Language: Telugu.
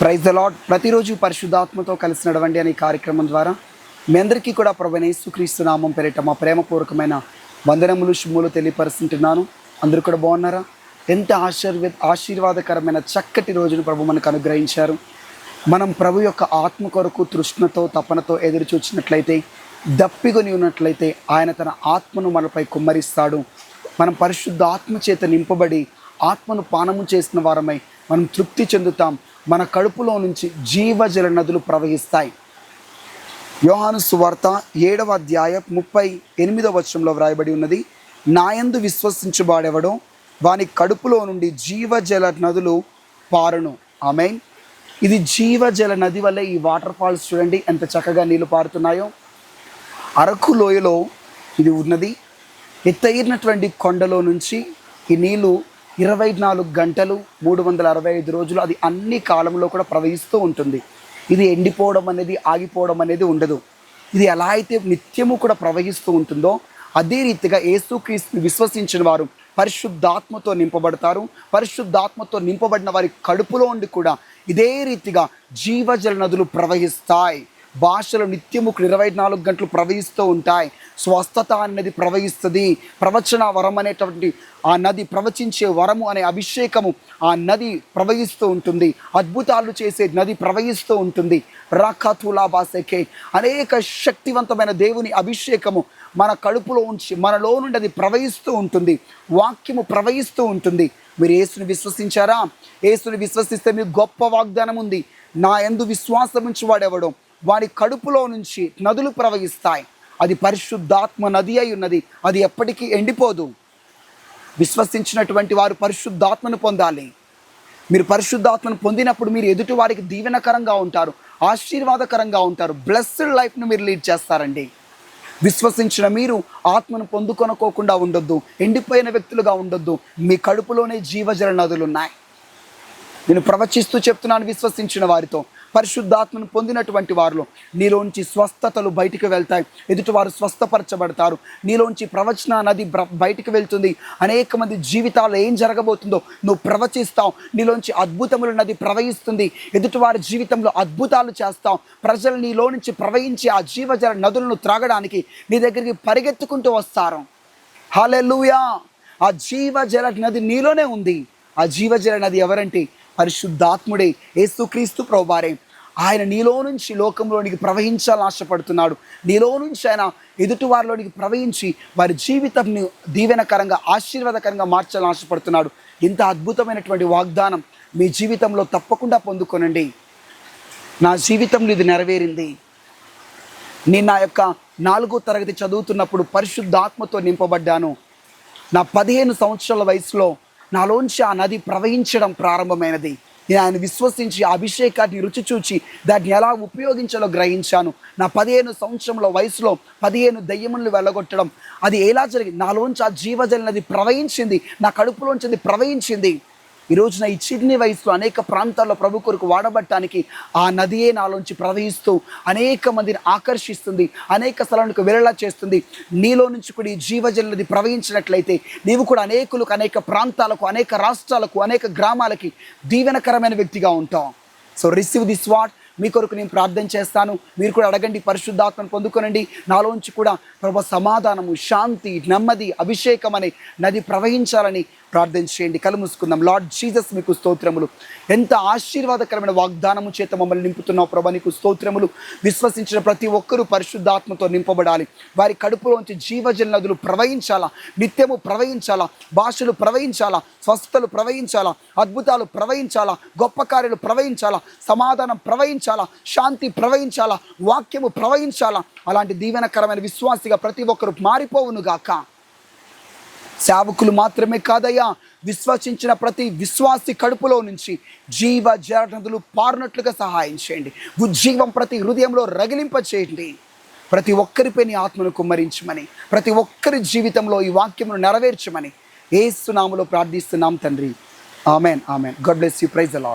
ప్రైజ్ ద లాడ్ ప్రతిరోజు పరిశుద్ధాత్మతో కలిసి నడవండి అనే కార్యక్రమం ద్వారా మీ అందరికీ కూడా ప్రభుని యేసుక్రీస్తు నామం పేరిట మా ప్రేమపూర్వకమైన వందనములు శుభములు తెలియపరుస్తుంటున్నాను. అందరూ కూడా బాగున్నారా? ఎంత ఆశీర్వ ఆశీర్వాదకరమైన చక్కటి రోజును ప్రభు మనకు అనుగ్రహించారు. మనం ప్రభు యొక్క ఆత్మ కొరకు తృష్ణతో తపనతో ఎదురు చూచినట్లయితే దప్పికొని ఉన్నట్లయితే ఆయన తన ఆత్మను మనపై కుమ్మరిస్తాడు. మనం పరిశుద్ధ ఆత్మ చేత నింపబడి ఆత్మను పానము చేసిన వారమై మనం తృప్తి చెందుతాం. మన కడుపులో నుంచి జీవజల నదులు ప్రవహిస్తాయి. యోహాను సువార్త ఏడవ అధ్యాయ ముప్పై ఎనిమిదవ వచనంలో వ్రాయబడి ఉన్నది. నాయందు విశ్వసించువాడెవడో? వాని కడుపులో నుండి జీవజల నదులు పారును. ఆమె ఇది జీవజల నది వల్ల ఈ వాటర్ ఫాల్స్ చూడండి ఎంత చక్కగా నీళ్ళు పారుతున్నాయో. అరకు లోయలో ఇది ఉన్నది. ఎత్తైనటువంటి కొండలో నుంచి ఈ నీళ్ళు ఇరవై నాలుగు గంటలు మూడు వందల అరవై ఐదు రోజులు అది అన్ని కాలంలో కూడా ప్రవహిస్తూ ఉంటుంది. ఇది ఎండిపోవడం అనేది ఆగిపోవడం అనేది ఉండదు. ఇది ఎలా అయితే నిత్యము కూడా ప్రవహిస్తూ ఉంటుందో అదే రీతిగా ఏసుక్రీస్తుని విశ్వసించిన వారు పరిశుద్ధాత్మతో నింపబడతారు. పరిశుద్ధాత్మతో నింపబడిన వారి కడుపులో ఉండి కూడా ఇదే రీతిగా జీవజల నదులు ప్రవహిస్తాయి. భాషలు నిత్యము ఇరవై నాలుగు గంటలు ప్రవహిస్తూ ఉంటాయి. స్వస్థత అనేది ప్రవహిస్తుంది. ప్రవచన వరం అనేటువంటి ఆ నది ప్రవచించే వరము అనే అభిషేకము ఆ నది ప్రవహిస్తూ ఉంటుంది. అద్భుతాలు చేసే నది ప్రవహిస్తూ ఉంటుంది. రాఖతులా బాసెకే అనేక శక్తివంతమైన దేవుని అభిషేకము మన కడుపులో ఉంచి మనలో నుండి అది ప్రవహిస్తూ ఉంటుంది. వాక్యము ప్రవహిస్తూ ఉంటుంది. మీరు యేసుని విశ్వసించారా? యేసుని విశ్వసిస్తే మీకు గొప్ప వాగ్దానం ఉంది నా ఎందు విశ్వాసం ఉంచి వాడెవడో వారి కడుపులో నుంచి నదులు ప్రవహిస్తాయి. అది పరిశుద్ధాత్మ నది అయి ఉన్నది. అది ఎప్పటికీ ఎండిపోదు. విశ్వసించినటువంటి వారు పరిశుద్ధాత్మను పొందాలి. మీరు పరిశుద్ధాత్మను పొందినప్పుడు మీరు ఎదుటి వారికి దీవెనకరంగా ఉంటారు. ఆశీర్వాదకరంగా ఉంటారు. బ్లెస్డ్ లైఫ్ను మీరు లీడ్ చేస్తారండి. విశ్వసించిన మీరు ఆత్మను పొందుకొనుకోకుండా ఉండొద్దు. ఎండిపోయిన వ్యక్తులుగా ఉండొద్దు. మీ కడుపులోనే జీవజల నదులు ఉన్నాయి నేను ప్రవచిస్తూ చెప్తున్నాను విశ్వసించిన వారితో. పరిశుద్ధాత్మను పొందినటువంటి వారిలో నీలోంచి స్వస్థతలు బయటికి వెళ్తాయి. ఎదుటివారు స్వస్థపరచబడతారు. నీలోంచి ప్రవచన నది బ్ర- బయటికి వెళ్తుంది. అనేక మంది జీవితాల్లో ఏం జరగబోతుందో నువ్వు ప్రవచిస్తావు. నీలోంచి అద్భుతముల నది ప్రవహిస్తుంది. ఎదుటివారి జీవితంలో అద్భుతాలు చేస్తావు. ప్రజలు నీలో నుంచి ప్రవహించి ఆ జీవజల నదులను త్రాగడానికి నీ దగ్గరికి పరిగెత్తుకుంటూ వస్తారు. హాలెల్లుయా! ఆ జీవజల నది నీలోనే ఉంది. ఆ జీవజల నది ఎవరంటే పరిశుద్ధాత్ముడే యేసుక్రీస్తు ప్రభువారే. ఆయన నీలో నుంచి లోకంలోనికి ప్రవహించాలని ఆశపడుతున్నాడు. నీలో నుంచి ఆయన ఎదుటివారిలోనికి ప్రవహించి వారి జీవితంని దీవెనకరంగా ఆశీర్వాదకరంగా మార్చాలని ఆశపడుతున్నాడు. ఇంత అద్భుతమైనటువంటి వాగ్దానం మీ జీవితంలో తప్పకుండా పొందుకొనండి. నా జీవితంలో ఇది నెరవేరింది. నేను నా యొక్క నాలుగో తరగతి చదువుతున్నప్పుడు పరిశుద్ధాత్మతో నింపబడ్డాను. నా పదిహేను సంవత్సరాల వయసులో నాలోంచి ఆ నది ప్రవహించడం ప్రారంభమైనది. నేను ఆయన విశ్వసించి ఆ అభిషేకాన్ని రుచి చూచి దాన్ని ఎలా ఉపయోగించాలో గ్రహించాను. నా పదిహేను సంవత్సరంలో వయసులో పదిహేను దయ్యములను వెళ్ళగొట్టడం. అది ఎలా జరిగింది? నాలోంచి ఆ జీవజల నది ప్రవహించింది నా కడుపులోంచి అది ప్రవహించింది. ఈ రోజున ఈ చిన్ని వయసులో అనేక ప్రాంతాల్లో ప్రభు కొరకు వాడబట్టడానికి ఆ నదియే నాలోంచి ప్రవహిస్తూ అనేక మందిని ఆకర్షిస్తుంది అనేక స్థలానికి వెళ్ళేలా చేస్తుంది. నీలో నుంచి కూడా ఈ జీవజల నది ప్రవహించినట్లయితే నీవు కూడా అనేకులకు అనేక ప్రాంతాలకు అనేక రాష్ట్రాలకు అనేక గ్రామాలకి దీవెనకరమైన వ్యక్తిగా ఉంటావు. సో రిసీవ్ దిస్ వాట్ మీ కొరకు నేను ప్రార్థన చేస్తాను. మీరు కూడా అడగండి పరిశుద్ధాత్మను పొందుకొనండి. నాలోంచి కూడా ప్రభు సమాధానము శాంతి నెమ్మది అభిషేకం అనే నది ప్రవహించాలని ప్రార్థన చేయండి. కలుముసుకుందాం లార్డ్ జీసస్ మీకు స్తోత్రములు. ఎంత ఆశీర్వాదకరమైన వాగ్దానము చేత మమ్మల్ని నింపుతున్నావు ప్రభా. నీకు స్తోత్రములు. విశ్వసించిన ప్రతి ఒక్కరూ పరిశుద్ధాత్మతో నింపబడాలి. వారి కడుపులోంచి జీవజల నదులు ప్రవహించాలా? నిత్యము ప్రవహించాలా? భాషలు ప్రవహించాలా? స్వస్థతలు ప్రవహించాలా? అద్భుతాలు ప్రవహించాలా? గొప్ప కార్యాలు ప్రవహించాలా? సమాధానం ప్రవహించాలి? శాంతి ప్రవహించాలా? వాక్యము ప్రవహించాలా? అలాంటి దీవెనకరమైన విశ్వాసిగా ప్రతి ఒక్కరు మారిపోవును గాక. సేవకులు మాత్రమే కాదయ్యా విశ్వసించిన ప్రతి విశ్వాసి కడుపులో నుంచి జీవ జలనదులు పారునట్లుగా సహాయం చేయండి. ఉజ్జీవం ప్రతి హృదయంలో రగిలింపచేయండి. ప్రతి ఒక్కరిపై నీ ఆత్మను కుమ్మరించమని ప్రతి ఒక్కరి జీవితంలో ఈ వాక్యమును నెరవేర్చమని ఏసునామలో ప్రార్థిస్తున్నాం తండ్రి. Amen amen. God bless you praise a lot